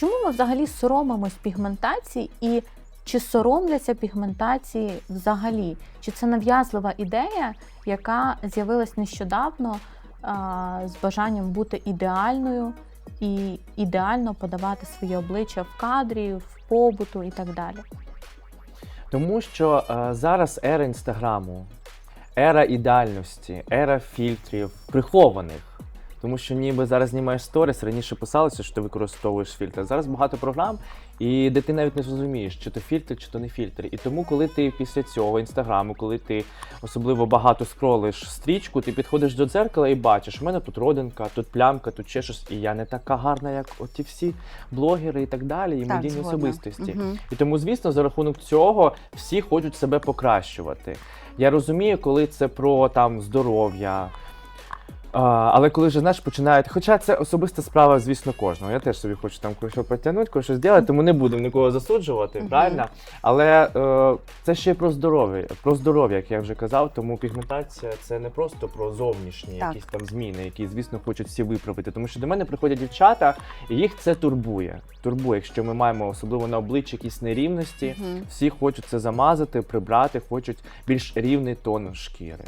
чому ми взагалі соромимось пігментації і чи соромляться пігментації взагалі? Чи це нав'язлива ідея, яка з'явилась нещодавно а, з бажанням бути ідеальною і ідеально подавати своє обличчя в кадрі, в побуту і так далі? Тому що е, зараз ера інстаграму, ера ідеальності, ера фільтрів прихованих. Тому що ніби зараз знімаєш сторіс, раніше писалося, що ти використовуєш фільтр. Зараз багато програм, і де ти навіть не зрозумієш, чи то фільтр, чи то не фільтр. І тому, коли ти після цього інстаграму, коли ти особливо багато скролиш стрічку, ти підходиш до дзеркала і бачиш, у мене тут родинка, тут плямка, тут ще щось, і я не така гарна, як оті всі блогери і так далі, і Так, медійні згодна. особистості. Мгм. І тому, звісно, за рахунок цього всі хочуть себе покращувати. Я розумію, коли це про там здоров'я. А, але коли вже знаєш, починають. Хоча це особиста справа, звісно, кожного. Я теж собі хочу там кое-що протягнути, кое-що зробити, тому не будемо нікого засуджувати, Мгм. правильно? Але е, це ще про здоров'я, про здоров'я, як я вже казав. Тому пігментація це не просто про зовнішні Так. якісь там зміни, які, звісно, хочуть всі виправити. Тому що до мене приходять дівчата, і їх це турбує. Турбує, якщо ми маємо особливо на обличчі якісь нерівності. Мгм. Всі хочуть це замазати, прибрати, хочуть більш рівний тон шкіри.